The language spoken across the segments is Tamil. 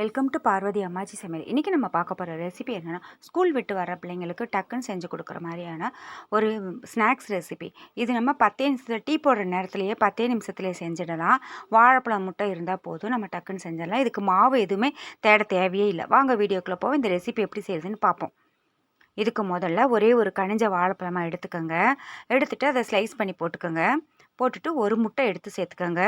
வெல்கம் டு பார்வதி அம்மாச்சி சமையல். இன்றைக்கி நம்ம பார்க்க போகிற ரெசிபி என்னென்னா ஸ்கூல் விட்டு வர பிள்ளைங்களுக்கு டக்குன்னு செஞ்சு கொடுக்குற மாதிரியான ஒரு ஸ்நாக்ஸ் ரெசிபி இது நம்ம பத்தே நிமிஷத்தில் டீ போடுற நேரத்துலையே பத்தே நிமிஷத்துலேயே செஞ்சிடலாம். வாழைப்பழம் முட்டை இருந்தால் போதும் நம்ம டக்குன்னு செஞ்சிடலாம். இதுக்கு மாவு எதுவுமே தேட தேவையே இல்லை. வாங்க வீடியோக்குள்ளே போவோம். இந்த ரெசிபி எப்படி செய்யுதுன்னு பார்ப்போம். இதுக்கு முதல்ல ஒரே ஒரு கனிஞ்ச வாழைப்பழமாக எடுத்துக்கோங்க. எடுத்துகிட்டு அதை ஸ்லைஸ் பண்ணி போட்டுக்கோங்க. போட்டுட்டு ஒரு முட்டை எடுத்து சேர்த்துக்கோங்க.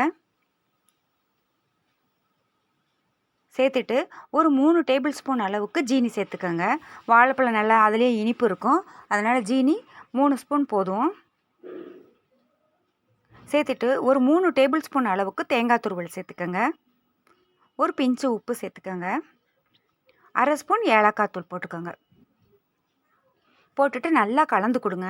சேர்த்துட்டு ஒரு மூணு டேபிள் ஸ்பூன் அளவுக்கு ஜீனி சேர்த்துக்கோங்க. வாழைப்பழம் நல்லா அதுலேயே இனிப்பு இருக்கும். அதனால் ஜீனி மூணு ஸ்பூன் போதும். சேர்த்துட்டு ஒரு மூணு டேபிள் ஸ்பூன் அளவுக்கு தேங்காய் துருவல் சேர்த்துக்கோங்க. ஒரு பிஞ்சு உப்பு சேர்த்துக்கோங்க. அரை ஸ்பூன் ஏலக்காய் தூள் போட்டுக்கோங்க. போட்டுட்டு நல்லா கலந்து கொடுங்க.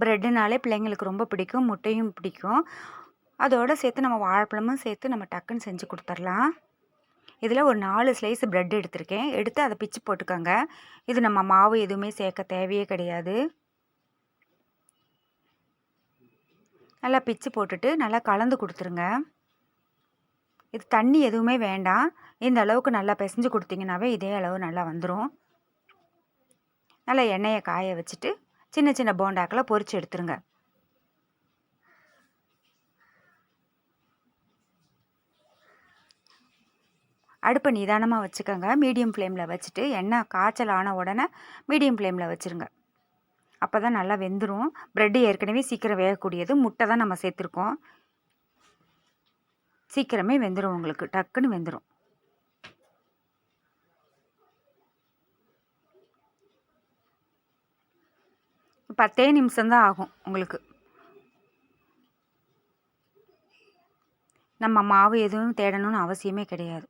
ப்ரெட்டுனாலே பிள்ளைங்களுக்கு ரொம்ப பிடிக்கும் முட்டையும் பிடிக்கும். அதோடு சேர்த்து நம்ம வாழைப்பழமும் சேர்த்து நம்ம டக்குன்னு செஞ்சு கொடுத்துர்லாம் இதில் ஒரு நாலு ஸ்லைஸ் ப்ரெட் எடுத்திருக்கேன். எடுத்து அதை பிச்சு போட்டுக்கோங்க. இது நம்ம மாவு எதுவுமே சேர்க்க தேவையே கிடையாது. நல்லா பிச்சு போட்டுட்டு நல்லா கலந்து கொடுத்துருங்க. இது தண்ணி எதுவுமே வேண்டாம். இந்த அளவுக்கு நல்லா பிசைஞ்சு கொடுத்தீங்கன்னாவே இதே அளவு நல்லா வந்துடும் நல்லா எண்ணெயை காய வச்சுட்டு சின்ன சின்ன போண்டாக்களை பொறிச்சு எடுத்துருங்க. அடுப்பை நிதானமாக வச்சுக்கோங்க. மீடியம் ஃப்ளேமில் வச்சுட்டு எண்ணெய் காய்ச்சல் ஆன உடனே மீடியம் ஃப்ளேமில் வச்சுருங்க. அப்போ தான் நல்லா வெந்துடும் ப்ரெட்டு ஏற்கனவே சீக்கிரம் வேகக்கூடியது. முட்டை தான் நம்ம சேர்த்துருக்கோம். சீக்கிரமே வெந்துடும் உங்களுக்கு. டக்குன்னு வெந்துடும் பத்தே நிமிஷம்தான் ஆகும் உங்களுக்கு. நம்ம மாவு எதுவும் தேடணும்னு அவசியமே கிடையாது.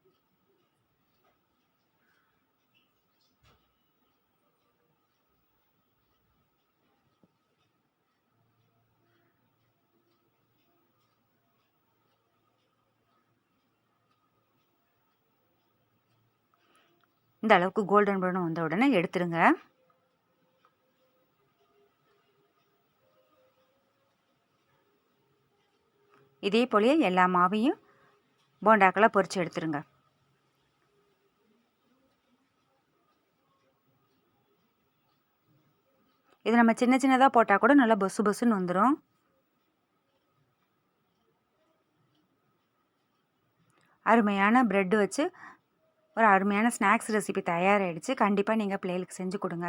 இந்த அளவுக்கு கோல்டன் ப்ரௌன் வந்த உடனே எடுத்துருங்க இதே போலயே எல்லா மாவையும் போண்டாக்களாக பொரித்து எடுத்துருங்க. இது நம்ம சின்ன சின்னதாக போட்டால் கூட நல்லா பொசு பொசுன்னு வந்துடும் அருமையான ப்ரெட்டு வச்சு ஒரு அருமையான ஸ்நாக்ஸ் ரெசிபி தயாராகிடுச்சு கண்டிப்பாக நீங்கள் பிள்ளைகளுக்கு செஞ்சு கொடுங்க.